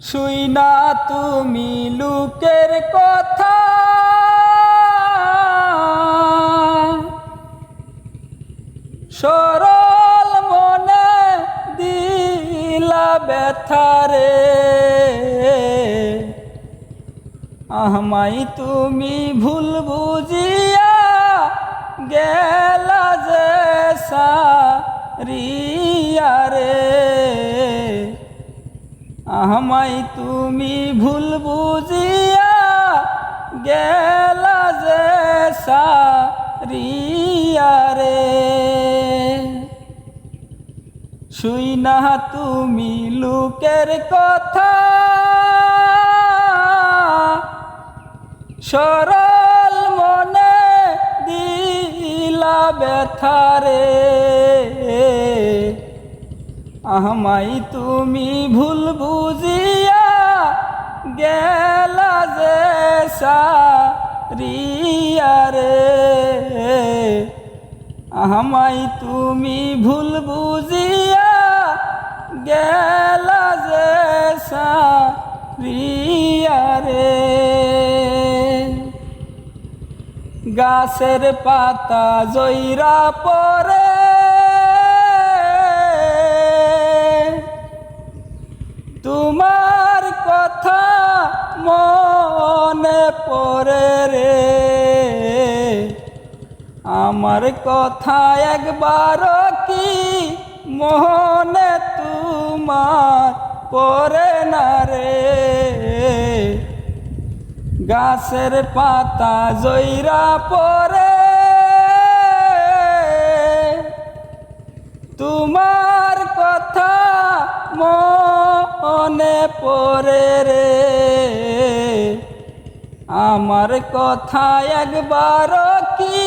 শুই না তুমি লোকের কথা। সরল মনে দিলা ব্যথারে আহমাই তুমি ভুল বুঝিয়া গেলা যে সারিয়া রে আহমাই তুমি ভুল বুঝিয়া গেলা যে সারিয়া রে। শুই না তুমি লোকের কথা, সরল মনে দিলা ব্যথারে আমাই তুমি ভুল বুঝিয়া গেলা যে সারিয়া রে। আমাই তুমি ভুল বুঝিয়া গেলা যে সারিয়া রে। গাছের পাতা জইরা পরে মনে পড়ে রে। আমার কথা একবার কি মনে তোমার পরে না রে? গাছের পাতা জইরা পরে তোমার কথা মনে পড়ে রে। আমার কথা একবার কি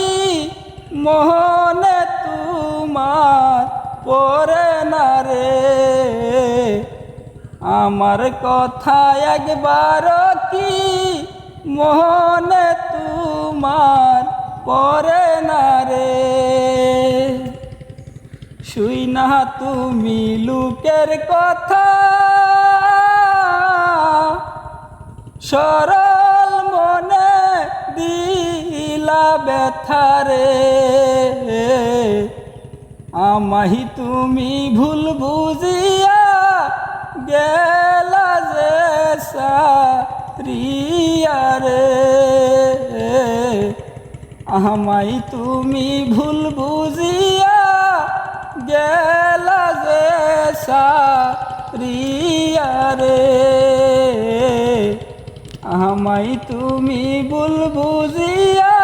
মনে তোমার পড়ে না রে? আমার কথা একবার কি মনে তোমার পরে না রে? শুই না তুমি লোকের কথা সরল দিলা ব্যথারে আমাহি তুমি ভুল বুঝিয়া গেলা যে সারিয়া রে। আমাই তুমি ভুল বুঝিয়া গেলা যে সারিয়া রে। আমাই তুমি ভুল বুঝিয়া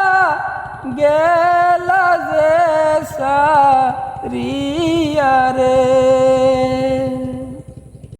গেলা যে সারিয়া রে